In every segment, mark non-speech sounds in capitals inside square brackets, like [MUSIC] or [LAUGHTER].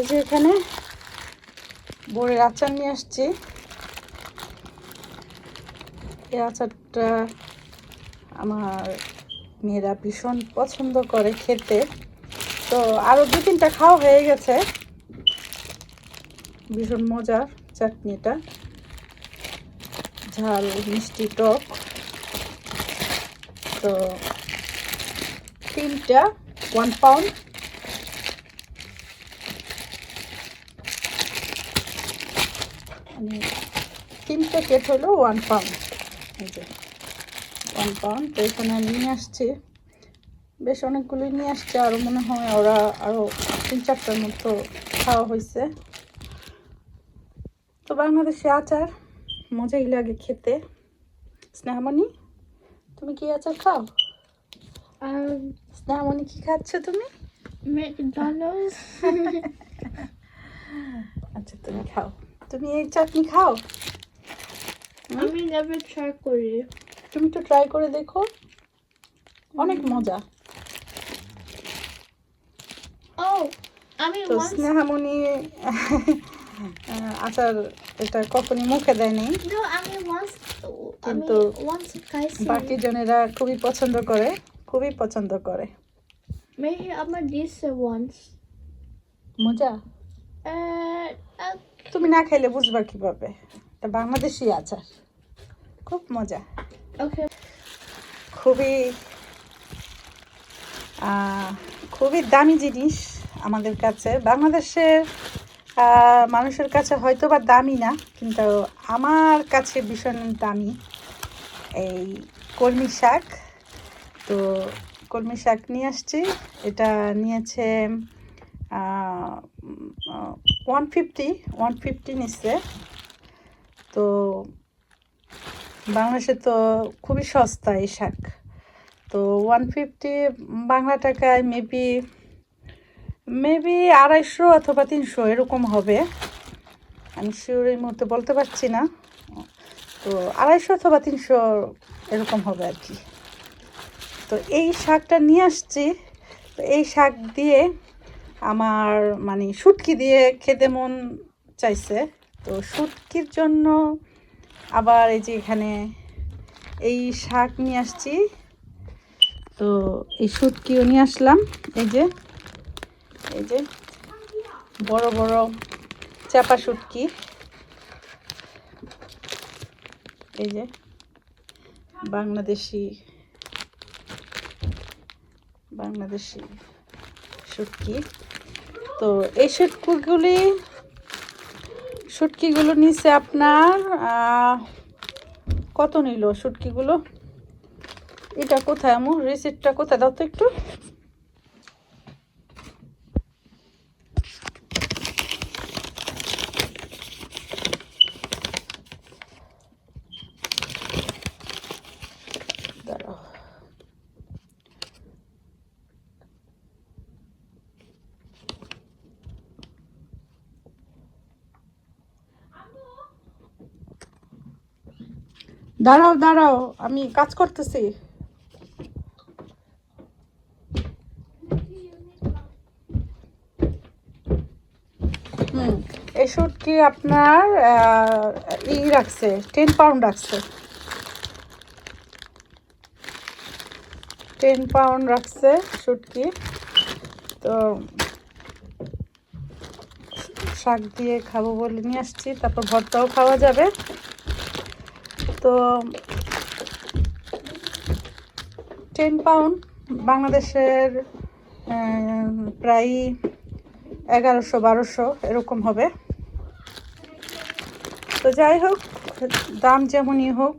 এই যে এখানে বড়ের আচার নিয়ে আসছি। এই আচারটা আমার মেয়েরা ভীষণ পছন্দ করে খেতে। তো আরও দু তিনটা খাওয়া হয়ে গেছে। ভীষণ মজার চাটনিটা। ঝাল, মিষ্টি, টক। তো তিনটা ওয়ান পাউন্ড মানে তিন প্যাকেট হলো ওয়ান পাউন্ড এই যে ওয়ান পাউন্ড তো এখানে আমি নিয়ে আসছি। বেশ অনেকগুলোই নিয়ে আসছে আরও মনে হয় ওরা আরও তিন চারটার মতো খাওয়া হয়েছে। তো বাংলাদেশে আচার মজাই লাগে খেতে। স্নেহামণি তুমি কি আচার খাও? স্নেহামণি কি খাচ্ছ তুমি. [LAUGHS] আচ্ছা তুমি খাও। তুমি এই চাটনি খাও। আমি never ট্রাই করি। তুমি তো ট্রাই করে দেখো। অনেক মজা। Oh, আমি তো স্নেহামণি আচার এটা কখনই মুখে দেয়নি। কিন্তু বাকি জনেরা খুবই পছন্দ করে খুবই পছন্দ করে। আমার মজা? তুমি না খাইলে বুঝবা কীভাবে? এটা বাংলাদেশি আচার। খুব মজা। খুবই খুবই দামি জিনিস আমাদের কাছে। বাংলাদেশের মানুষের কাছে হয়তো বা দামি না কিন্তু আমার কাছে ভীষণ দামি এই কলমি শাক। তো কলমি শাক নিয়ে আসছি। এটা নিয়েছে ওয়ান ফিফটি ওয়ান ফিফটি নিচ্ছে। তো বাংলাদেশে তো খুবই সস্তা এই শাক। তো ওয়ান ফিফটি বাংলা টাকায় মেবি মেবি আড়াইশো অথবা তিনশো এরকম হবে। আমি শিওর এই মুহূর্তে বলতে পারছি না। তো আড়াইশো অথবা তিনশো এরকম হবে আর কি। তো এই শাকটা নিয়ে আসছি। তো এই শাক দিয়ে আমার মানে শুটকি দিয়ে খেতে মন চাইছে। তো শুটকির জন্য আবার এই যে এখানে এই শাক নিয়ে আসছি। তো এই শুটকিও নিয়ে আসলাম। এই যে এই যে বড় বড় চাপা শুটকি। এই যে বাংলাদেশি বাংলাদেশি শুটকি। তো এই শুটকিগুলি, শুটকিগুলো নিচে আপনার কত নিল শুটকিগুলো? এটা কোথায়, আমু? রিসিপ্টটা কোথায়? দাও তো একটু। দাঁড়াও দাঁড়াও, আমি কাজ করতেছি। হুম, এই শুটকি আপনার ই রাখছে টেন পাউন্ড রাখছে। টেন পাউন্ড রাখছে শুটকি তো শাক দিয়ে খাব বলে নিয়ে আসছি, তারপর ভর্তাও খাওয়া যাবে। তো টেন পাউন্ড বাংলাদেশের প্রায় এগারোশো, বারোশো এরকম হবে। তো যাই হোক, দাম যেমনই হোক,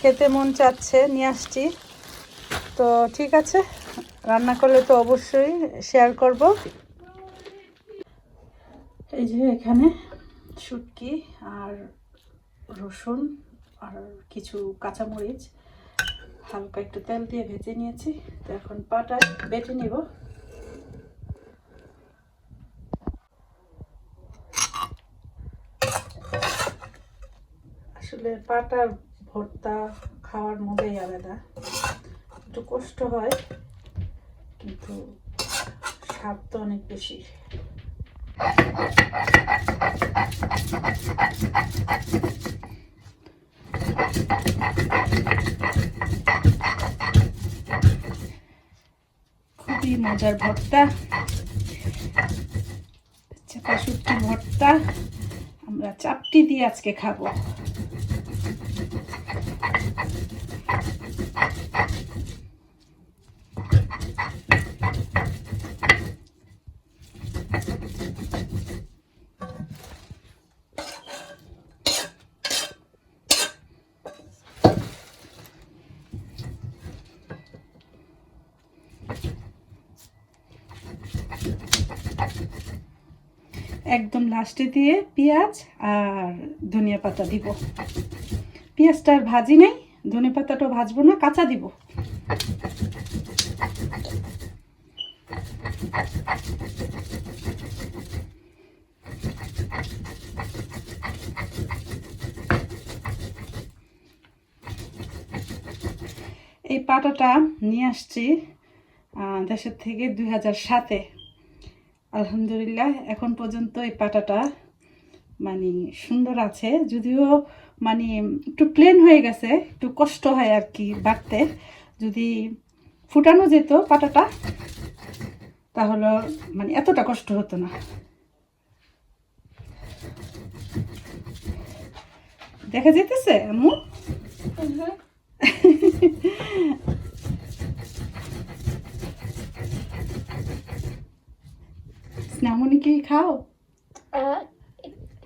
খেতে মন চাচ্ছে, নিয়ে আসছি। তো ঠিক আছে, রান্না করলে তো অবশ্যই শেয়ার করব। এই যে এখানে শুটকি আর রসুন। আর কিছু কাঁচামরিচ, হালকা একটু তেল দিয়ে ভেজে নিয়েছি। তো এখন পাটায় বেটে নিব। আসলে পাটার ভর্তা খাওয়ার মজাই আলাদা। একটু কষ্ট হয়, কিন্তু স্বাদ তো অনেক বেশি। খুবই মজার ভর্তা। চাপা শুটকি ভর্তা। আমরা চাপটি দিয়ে আজকে খাব। একদম লাস্টে দিয়ে পেঁয়াজ আর ধনিয়া পাতা দিব। পেঁয়াজটা আর ভাজি নাই ধনে পাতাটাও ভাজবো না, কাঁচা দিব। এই পাটাটা নিয়ে আসছি দেশের থেকে দুই হাজার সাতে। আলহামদুলিল্লাহ এখন পর্যন্ত এই পাটাটা মানে সুন্দর আছে। যদিও মানে একটু প্লেন হয়ে গেছে একটু কষ্ট হয় আর কি বাড়তে। যদি ফুটানো যেত পাটাটা তাহলে মানে এতটা কষ্ট হতো না। দেখা যেতেছে আম্মু [LAUGHS] Mm-hmm. স্নেহমণি কি খাও?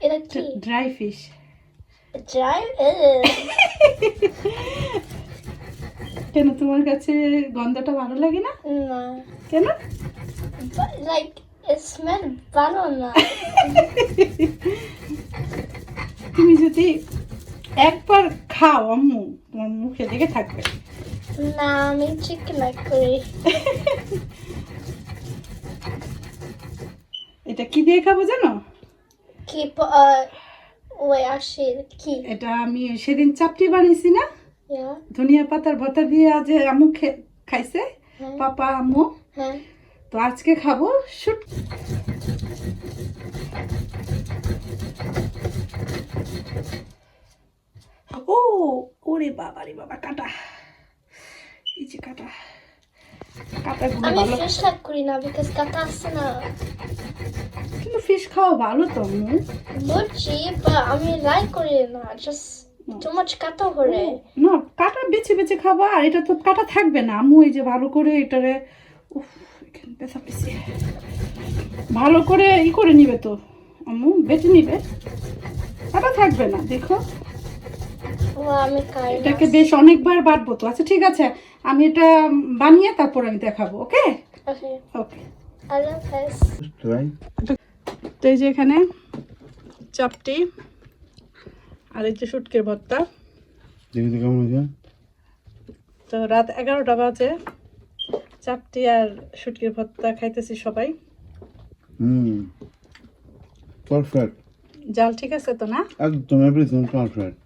এটা কি? ড্রাই ফিশ ড্রাই কেন তোমার কাছে গন্ধটা ভালো লাগে না? না। কেন? লাইক স্মেল ভালো না তুমি যদি একবার খাও আম্মু তোমার মুখে লেগে থাকবে। না আমি চিকেন লাইক করি। [LAUGHS] এটা কি দিয়ে খাব জানো? কি ওই আসি কি? এটা আমি সেদিন চাপটি বানিয়েছি না? ধনিয়া পাতার ভর্তা দিয়ে আজ আম্মু খাইছে হ্যাঁ। পাপা আম্মু। হ্যাঁ। তো আজকে খাব শুট ও ওরে বাবা রে বাবা কাটা। এই যে কাটা। আমি ভালো। ফিশ করি না বিকজ কাটা না। কিন্তু ফিশ খাওয়া ভালো তো বুঝছি but আমি লাইক করি না জাস্ট টু মাচ কাটা করে না কাটা বেছে বেছে খাবা আর এটা তো কাটা থাকবে না। আম্মু এই যে ভালো করে এটারে উফ ভালো করে ই করে নিবে তো আম্মু বেটে নিবে। কাটা থাকবে না দেখো। আমি এটাকে বেশ অনেকবার বাটবো তো। আচ্ছা ঠিক আছে। আমি এটা বানিয়ে তারপর আমি দেখাবো ওকে? ওকে. তো এই যে এখানে চাপটি আর এই যে শুটকির ভর্তা। তো তো রাত এগারোটা বাজে চাপটি আর শুটকির ভর্তা খাইতেছি সবাই। হুম। পারফেক্ট জাল ঠিক আছে তো না? একদম এভরিথিং পারফেক্ট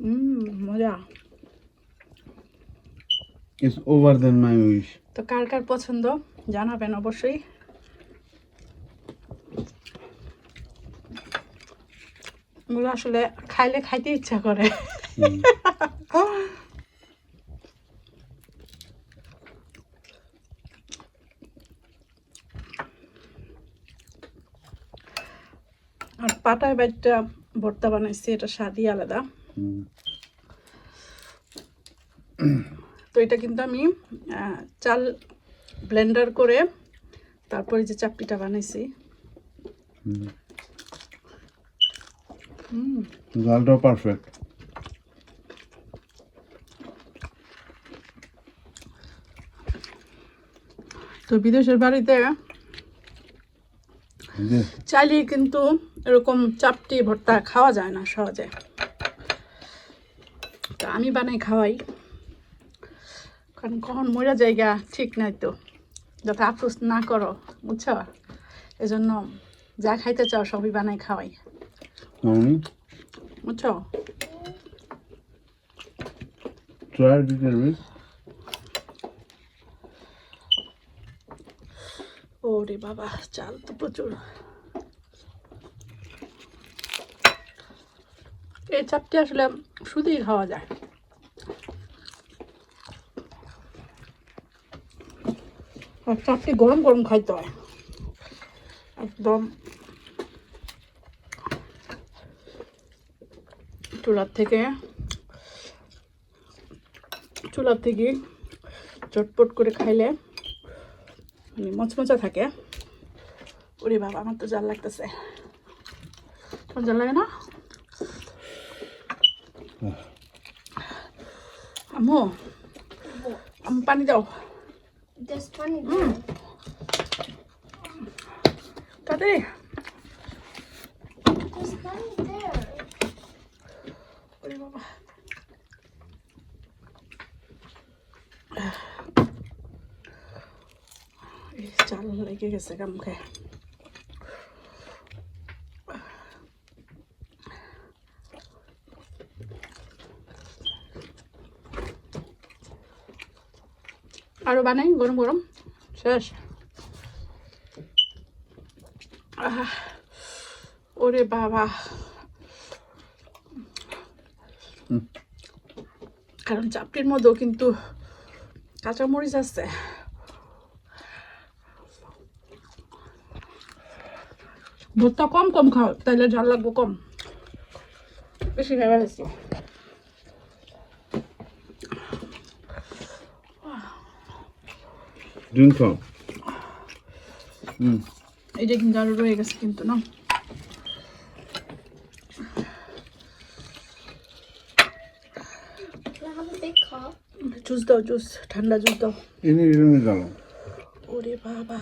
হুম মজা। It's over then my wish তো কার কার পছন্দ? জানাবেন অবশ্যই। এগুলো আসলে খাইলে খাইতে ইচ্ছা করে। আর পাটায় বাইটটা ভর্তা বানাইছি এটা স্বাদই আলাদা। তো এটা কিন্তু আমি আহ, চাল ব্লেন্ডার করে তারপরে যে চাপটিটা বানাইছি। পারফেক্ট তো বিদেশের বাড়িতে চাইলে কিন্তু এরকম চাপটি ভর্তা খাওয়া যায় না সহজে। তা আমি বানাই খাওয়াই। কারণ কখন মরা জায়গা ঠিক নাই তো। যাতে আফসোস না করো বুঝছ? এজন্য যা খাইতে চাও সবই বানাই খাওয়াই। বুঝছ? ওরে বাবা চাল তো প্রচুর। এই চাপটি আসলে শুধুই খাওয়া যায়। আর চাপটি গরম গরম খাইতে হয়। একদম। চুলার থেকে চুলার থেকে চটপট করে খাইলে মানে মচমচা থাকে। ওরে বাবা আমার তো জাল লাগতেছে। তোমার জাল লাগে না? আম্মু আম্মু পানি দাও। There's 20 Mm. Daddy. There's 20 there. ওরে বাবা এই চাল লেগে গেছে গা মুখে আরও বানাই গরম গরম। শেষ। ওরে বাবা। কারণ চাপটির মধ্যেও কিন্তু কাঁচামরিচ আছে। ভুট্টা কম কম খাও তাহলে ঝাল লাগবো কম। বেশি খাই ফেলেছি Drink খাও হুম। এই যে কিন্তু আরও রয়ে গেছে কিন্তু না? জুস দাও জুস ঠান্ডা জুস দাও। এনে এনে দাও ওরে বাবা।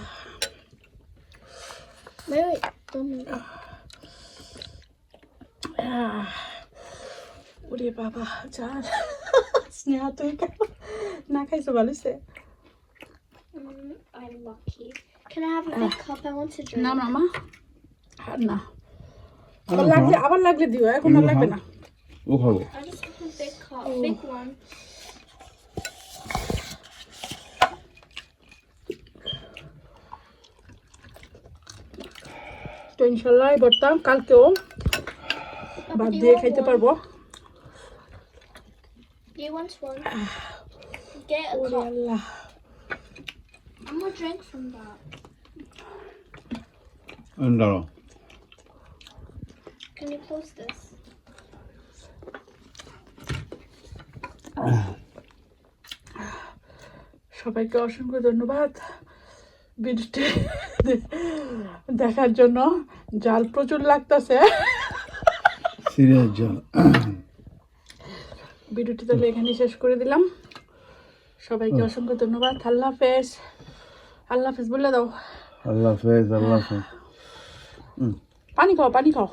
ওরে বাবা জান স্নেহা তুই না খাইছো ভালো I'm lucky. Can I have a big cup? I want to drink. না মামা আর না আবার লাগলে আবার লাগলে দিও এখন আর লাগবে না ও খাব I just want a big cup. Big one. তো ইনশাল্লাহ এই কালকেও ভাত দিয়ে খাইতে পারব Do you want one? Get a cup. Allah Gonna drink from that. এনে দাঁড়াও Can you close this? সবাইকে অসংখ্য ধন্যবাদ। ভিডিওটি দেখার জন্য জাল প্রচুর লাগতেছে। সিরিয়াস জল। ভিডিওটি তাহলে এখানে শেষ করে দিলাম। সবাইকে অসংখ্য ধন্যবাদ। আল্লাহ হাফেজ। আল্লাহ হাফেজ বলে দাও। আল্লাহ হাফেজ আল্লাহ হাফেজ। পানি খাও পানি খাও।